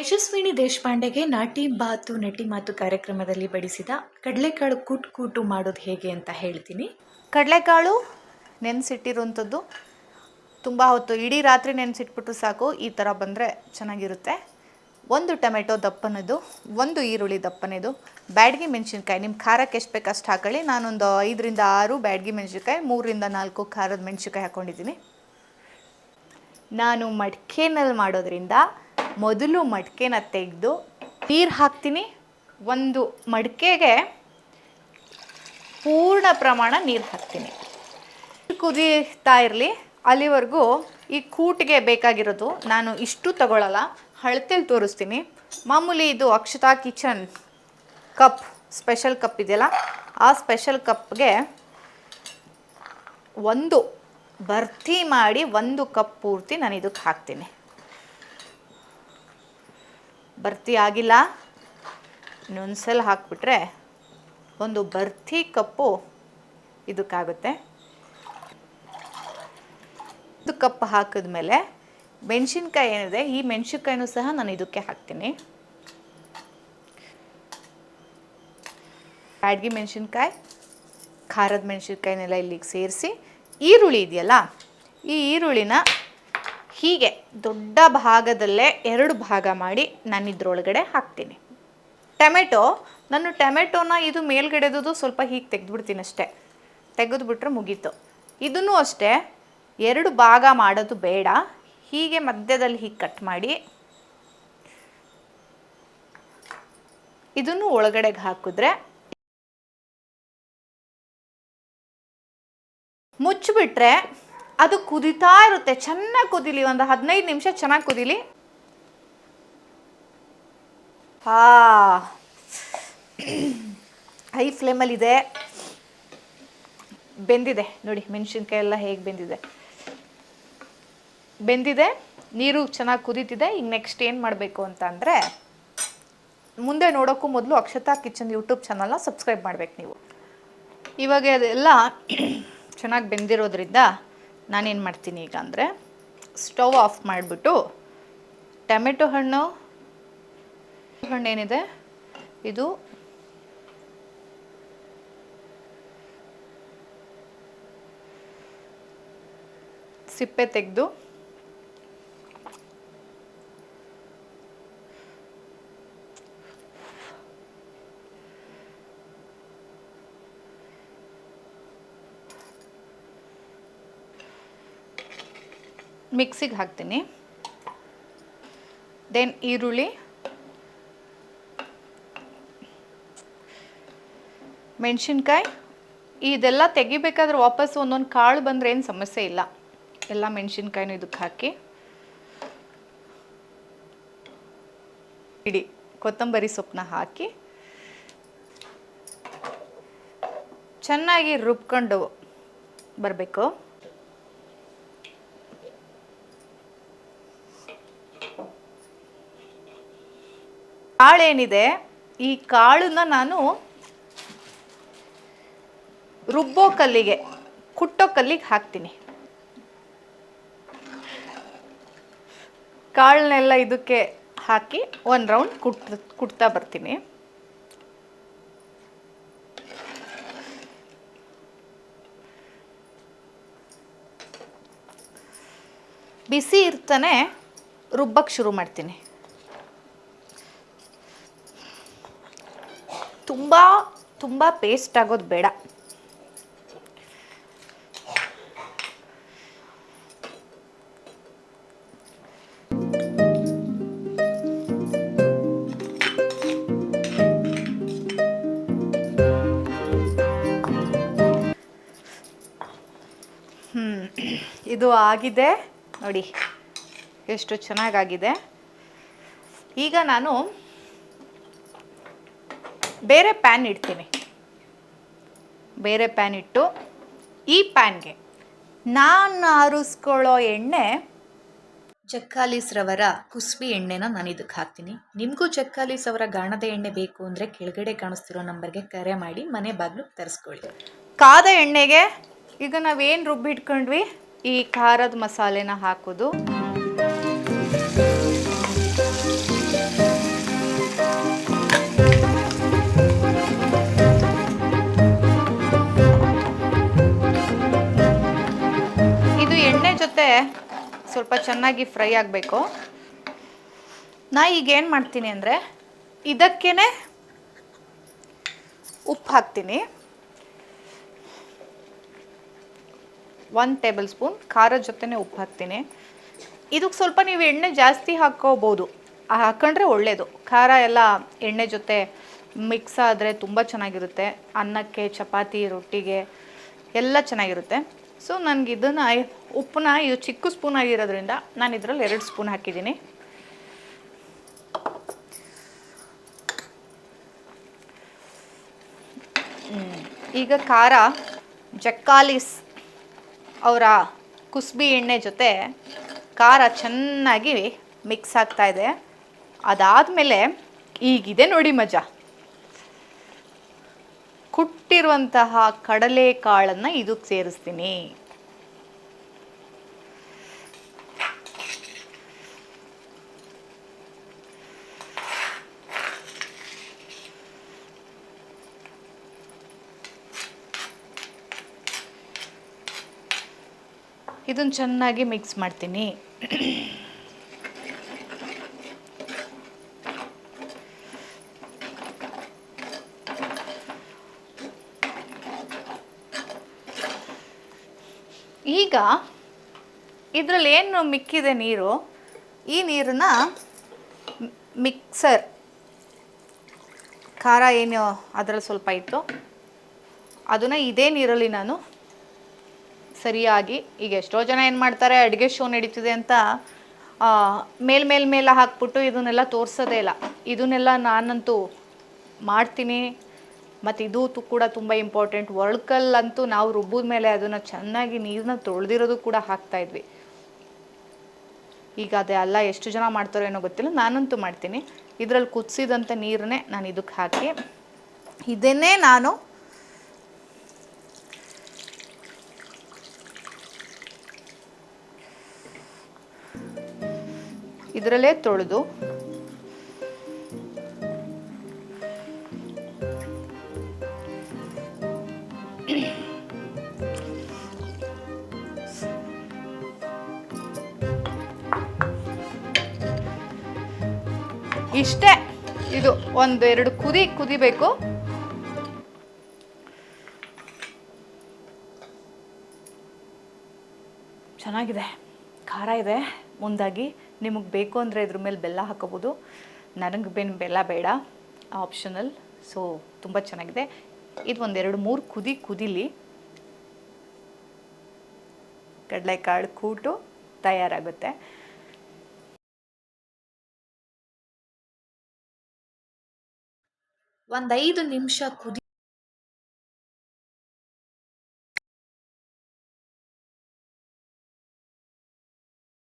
ಯಶಸ್ವಿನಿ ದೇಶಪಾಂಡೆಗೆ ನಾಟಿ ಬಾತು ನಟಿ ಮಾತು ಕಾರ್ಯಕ್ರಮದಲ್ಲಿ ಬಡಿಸಿದ ಕಡಲೆಕಾಳು ಕೂಟು ಕೂಟು ಮಾಡೋದು ಹೇಗೆ ಅಂತ ಹೇಳ್ತೀನಿ. ಕಡಲೆಕಾಳು ನೆನೆಸಿಟ್ಟಿರುವಂಥದ್ದು ತುಂಬ ಹೊತ್ತು ಇಡೀ ರಾತ್ರಿ ನೆನೆಸಿಟ್ಬಿಟ್ಟು ಸಾಕು, ಈ ಥರ ಬಂದರೆ ಚೆನ್ನಾಗಿರುತ್ತೆ. ಒಂದು ಟೊಮೆಟೊ ದಪ್ಪನದು, ಒಂದು ಈರುಳ್ಳಿ ದಪ್ಪನೆದು, ಬ್ಯಾಡ್ಗಿ ಮೆಣಸಿನ್ಕಾಯಿ. ನಿಮ್ಮ ಖಾರಕ್ಕೆ ಎಷ್ಟು ಬೇಕು ಅಷ್ಟು ಹಾಕೊಳ್ಳಿ. ನಾನೊಂದು ಐದರಿಂದ ಆರು ಬ್ಯಾಡ್ಗಿ ಮೆಣಸಿನ್ಕಾಯಿ, ಮೂರರಿಂದ ನಾಲ್ಕು ಖಾರದ ಮೆಣಸಿನ್ಕಾಯಿ ಹಾಕ್ಕೊಂಡಿದ್ದೀನಿ ನಾನು ಮಡಿಕೆನಲ್ಲಿ ಮಾಡೋದ್ರಿಂದ ಮೊದಲು ಮಡಿಕೆನ ತೆಗೆದು ನೀರು ಹಾಕ್ತೀನಿ. ಒಂದು ಮಡಿಕೆಗೆ ಪೂರ್ಣ ಪ್ರಮಾಣ ನೀರು ಹಾಕ್ತೀನಿ. ಕುದೀತಾ ಇರಲಿ. ಅಲ್ಲಿವರೆಗೂ ಈ ಕೂಟಿಗೆ ಬೇಕಾಗಿರೋದು ನಾನು ಇಷ್ಟು ತಗೊಳ್ಳಲ್ಲ ಹಳತೆಲಿ ತೋರಿಸ್ತೀನಿ. ಮಾಮೂಲಿ ಇದು Akshata kitchen cup, special cup ಇದೆಯಲ್ಲ? ಆ ಸ್ಪೆಷಲ್ ಕಪ್ಗೆ ಒಂದು, ಭರ್ತಿ ಮಾಡಿ ಒಂದು ಕಪ್ ಪೂರ್ತಿ ನಾನು ಇದಕ್ಕೆ ಹಾಕ್ತೀನಿ. ಭರ್ತಿ ಆಗಿಲ್ಲ. ಇನ್ನೊಂದ್ಸಲ ಹಾಕ್ಬಿಟ್ರೆ ಒಂದು ಭರ್ತಿ ಕಪ್ಪು ಇದಕ್ಕಾಗುತ್ತೆ. ಇದು ಕಪ್ ಹಾಕಿದ್ಮೇಲೆ ಮೆಣಸಿನ್ಕಾಯಿ ಏನಿದೆ, ಈ ಮೆಣಸಿನ್ಕಾಯಿನೂ ಸಹ ನಾನು ಇದಕ್ಕೆ ಹಾಕ್ತೀನಿ. ಬ್ಯಾಡ್ಗಿ ಮೆಣಸಿನ್ಕಾಯಿ, ಖಾರದ ಮೆಣಸಿನ್ಕಾಯಿನೆಲ್ಲ ಇಲ್ಲಿಗೆ ಸೇರಿಸಿ, ಈರುಳ್ಳಿ ಇದೆಯಲ್ಲ, ಈ ಈರುಳ್ಳಿನ ಹೀಗೆ ದೊಡ್ಡ ಭಾಗದಲ್ಲೇ ಎರಡು ಭಾಗ ಮಾಡಿ ನಾನು ಇದ್ರೊಳಗಡೆ ಹಾಕ್ತೀನಿ. ಟೊಮೆಟೊ, ನಾನು ಟೊಮೆಟೊನ ಇದು ಮೇಲ್ಗಡೆದು ಸ್ವಲ್ಪ ಹೀಗೆ ತೆಗೆದ್ಬಿಡ್ತೀನಿ ಅಷ್ಟೇ. ತೆಗೆದುಬಿಟ್ರೆ ಮುಗೀತು. ಇದನ್ನು ಅಷ್ಟೇ, ಎರಡು ಭಾಗ ಮಾಡೋದು ಬೇಡ. ಹೀಗೆ ಮಧ್ಯದಲ್ಲಿ ಹೀಗೆ ಕಟ್ ಮಾಡಿ ಇದನ್ನು ಒಳಗಡೆಗೆ ಹಾಕಿದ್ರೆ ಮುಚ್ಚಿಬಿಟ್ರೆ ಅದು ಕುದಿತಾ ಇರುತ್ತೆ. ಚೆನ್ನಾಗಿ ಕುದಿಲಿ. ಒಂದು ಹದಿನೈದು ನಿಮಿಷ ಚೆನ್ನಾಗಿ ಕುದಿಲಿ. ಹಾ. ಹೈ ಫ್ಲೇಮಲ್ಲಿದೆ. ಬೆಂದಿದೆ. ನೋಡಿ, ಮೆಣಸಿನ್ಕಾಯಿ ಎಲ್ಲ ಹೇಗೆ ಬೆಂದಿದೆ. ಬೆಂದಿದೆ. ನೀರು ಚೆನ್ನಾಗಿ ಕುದೀತಿದೆ. ಈಗ ನೆಕ್ಸ್ಟ್ ಏನು ಮಾಡಬೇಕು ಅಂತ ಅಂದರೆ, ಮುಂದೆ ನೋಡೋಕ್ಕೂ ಮೊದಲು ಅಕ್ಷತಾ ಕಿಚನ್ ಯೂಟ್ಯೂಬ್ ಚಾನಲ್ನ ಸಬ್ಸ್ಕ್ರೈಬ್ ಮಾಡ್ಬೇಕು ನೀವು. ಇವಾಗ ಅದೆಲ್ಲ ಚೆನ್ನಾಗಿ ಬೆಂದಿರೋದ್ರಿಂದ ನಾನೇನು ಮಾಡ್ತೀನಿ ಈಗ ಅಂದರೆ ಸ್ಟವ್ ಆಫ್ ಮಾಡಿಬಿಟ್ಟು ಟೊಮೆಟೊ ಹಣ್ಣು ಹಣ್ಣು ಏನಿದೆ? ಇದು ಸಿಪ್ಪೆ ತೆಗೆದು ಮಿಕ್ಸಿಗೆ ಹಾಕ್ತೀನಿ. ದೆನ್ ಈರುಳ್ಳಿ, ಮೆಣಸಿನ್ಕಾಯಿ, ಇದೆಲ್ಲ ತೆಗಿಬೇಕಾದ್ರೆ ವಾಪಸ್ ಒಂದೊಂದು ಕಾಳು ಬಂದರೆ ಏನು ಸಮಸ್ಯೆ ಇಲ್ಲ. ಎಲ್ಲ ಮೆಣಸಿನ್ಕಾಯಿನೂ ಇದಕ್ಕೆ ಹಾಕಿ. ಇಡಿ, ಕೊತ್ತಂಬರಿ ಸೊಪ್ಪನ್ನ ಹಾಕಿ. ಚೆನ್ನಾಗಿ ರುಬ್ಕೊಂಡು ಬರಬೇಕು. ಕಾಳೇನಿದೆ, ಈ ಕಾಳನ್ನ ನಾನು ರುಬ್ಬೋ ಕಲ್ಲಿಗೆ, ಕುಟ್ಟೋ ಕಲ್ಲಿಗೆ ಹಾಕ್ತೀನಿ. ಕಾಳನ್ನೆಲ್ಲ ಇದಕ್ಕೆ ಹಾಕಿ ಒಂದು ರೌಂಡ್ ಕುಟ್ ಕುಟ್ತಾ ಬರ್ತೀನಿ. ಬಿಸಿ ಇರ್ತಾನೆ ರುಬ್ಬಕ್ಕೆ ಶುರು ಮಾಡ್ತೀನಿ. ತುಂಬ ತುಂಬ ಪೇಸ್ಟ್ ಆಗೋದು ಬೇಡ. ಇದು ಆಗಿದೆ ನೋಡಿ ಎಷ್ಟು ಚೆನ್ನಾಗಾಗಿದೆ ಈಗ ನಾನು ಬೇರೆ ಪ್ಯಾನ್ ಇಡ್ತೀನಿ. ಬೇರೆ ಪ್ಯಾನ್ ಇಟ್ಟು ಈ ಪ್ಯಾನ್ಗೆ ನಾನು ಆರಿಸ್ಕೊಳ್ಳೋ ಎಣ್ಣೆ ಜಕ್ಕಾಲೀಸ್ ರವರ ಕುಸ್ಬಿ ಎಣ್ಣೆನ ನಾನು ಇದಕ್ಕೆ ಹಾಕ್ತೀನಿ. ನಿಮಗೂ ಜಕ್ಕಾಲೀಸ್ ಅವರ ಗಾಣದ ಎಣ್ಣೆ ಬೇಕು ಅಂದರೆ ಕೆಳಗಡೆ ಕಾಣಿಸ್ತಿರೋ ನಂಬರ್ಗೆ ಕರೆ ಮಾಡಿ ಮನೆ ಬಾಗಿಲು ತರಿಸ್ಕೊಳ್ಳಿ. ಕಾದ ಎಣ್ಣೆಗೆ ಈಗ ನಾವೇನು ರುಬ್ಬಿಟ್ಕೊಂಡ್ವಿ? ಈ ಖಾರದ ಮಸಾಲೆನ ಹಾಕೋದು. ಚೆನ್ನಾಗಿ ಫ್ರೈ ಆಗಬೇಕು. ನಾ ಈಗ ಏನು ಮಾಡ್ತೀನಿ ಅಂದರೆ ಇದಕ್ಕೇ ಉಪ್ಪು ಹಾಕ್ತೀನಿ. ಒನ್ ಟೇಬಲ್ ಸ್ಪೂನ್ ಖಾರದ ಜೊತೆನೇ ಉಪ್ಪು ಹಾಕ್ತೀನಿ. ಇದಕ್ಕೆ ಸ್ವಲ್ಪ ನೀವು ಎಣ್ಣೆ ಜಾಸ್ತಿ ಹಾಕ್ಕೋಬೋದು ಹಾಕೊಂಡ್ರೆ ಒಳ್ಳೆಯದು ಖಾರ ಎಲ್ಲ ಎಣ್ಣೆ ಜೊತೆ ಮಿಕ್ಸ್ ಆದರೆ ತುಂಬ ಚೆನ್ನಾಗಿರುತ್ತೆ. ಅನ್ನಕ್ಕೆ, ಚಪಾತಿ, ರೊಟ್ಟಿಗೆ ಎಲ್ಲ ಚೆನ್ನಾಗಿರುತ್ತೆ. ಸೊ ನನಗೆ ಇದನ್ನು ಉಪ್ಪನ್ನ ಇದು ಚಿಕ್ಕ ಸ್ಪೂನ್ ಆಗಿರೋದ್ರಿಂದ ನಾನು ಇದರಲ್ಲಿ ಎರಡು ಸ್ಪೂನ್ ಹಾಕಿದ್ದೀನಿ. ಈಗ ಖಾರ, ಜಕ್ಕಾಲಿಸ್ ಅವರ ಕುಸ್ಬಿ ಎಣ್ಣೆ ಜೊತೆ ಖಾರ ಚೆನ್ನಾಗಿ ಮಿಕ್ಸ್ ಆಗ್ತಾ ಇದೆ. ಅದಾದಮೇಲೆ ಈಗಿದೆ ನೋಡಿ ಮಜಾ. ಕುಟ್ಟಿರುವಂತಹ ಕಡಲೆಕಾಳನ್ನು ಇದಕ್ಕೆ ಸೇರಿಸ್ತೀನಿ. ಇದನ್ನು ಚೆನ್ನಾಗಿ ಮಿಕ್ಸ್ ಮಾಡ್ತೀನಿ. ಈಗ ಇದರಲ್ಲಿ ಏನು ಮಿಕ್ಕಿದೆ ನೀರು? ಈ ನೀರನ್ನ ಮಿಕ್ಸರ್, ಖಾರ ಏನು ಅದರಲ್ಲಿ ಸ್ವಲ್ಪ ಇತ್ತು ಅದನ್ನು ಇದೇ ನೀರಲ್ಲಿ ನಾನು ಸರಿಯಾಗಿ ಈಗ ಎಷ್ಟೋ ಜನ ಏನು ಮಾಡ್ತಾರೆ, ಅಡುಗೆ ಶೋ ನಡೀತಿದೆ ಅಂತ ಮೇಲ್ ಮೇಲ್ ಮೇಲೆ ಹಾಕ್ಬಿಟ್ಟು ಇದನ್ನೆಲ್ಲ ತೋರಿಸೋದೇ ಇಲ್ಲ. ಇದನ್ನೆಲ್ಲ ನಾನಂತೂ ಮಾಡ್ತೀನಿ. ಮತ್ತು ಇದು ಕೂಡ ತುಂಬ ಇಂಪಾರ್ಟೆಂಟ್ ಒಳ್ಕಲ್ಲಂತೂ ನಾವು ರುಬ್ಬಿದ ಮೇಲೆ ಅದನ್ನು ಚೆನ್ನಾಗಿ ನೀರನ್ನ ತೊಳೆದಿರೋದು ಕೂಡ ಹಾಕ್ತಾ ಇದ್ವಿ. ಈಗ ಅಲ್ಲ, ಎಷ್ಟು ಜನ ಮಾಡ್ತಾರೋ ಏನೋ ಗೊತ್ತಿಲ್ಲ, ನಾನಂತೂ ಮಾಡ್ತೀನಿ. ಇದರಲ್ಲಿ ಕುದಿಸಿದಂಥ ನೀರನ್ನೇ ನಾನು ಇದಕ್ಕೆ ಹಾಕಿ, ಇದನ್ನೇ ನಾನು ಇದರಲ್ಲೇ ತೊಳೆದು ಇಷ್ಟೇ. ಇದು ಒಂದು ಎರಡು ಕುದಿ, ಕುದಿಬೇಕು. ಚೆನ್ನಾಗಿದೆ. ಖಾರ ಇದೆ. ಮುಂದಾಗಿ ನಿಮಗೆ ಬೇಕು ಅಂದರೆ ಇದ್ರ ಮೇಲೆ ಬೆಲ್ಲ ಹಾಕೋಬೋದು. ನನಗೆ ಬೇನ್, ಬೆಲ್ಲ ಬೇಡ. ಆಪ್ಷನಲ್. ಸೊ, ತುಂಬ ಚೆನ್ನಾಗಿದೆ. ಇದು ಒಂದೆರಡು, ಮೂರು ಕುದಿ, ಕುದಿಲಿ. ಕಡಲೆಕಾಳು ಕೂಟು ತಯಾರಾಗುತ್ತೆ. ಒಂದು ಐದು ನಿಮಿಷ ಕುದಿ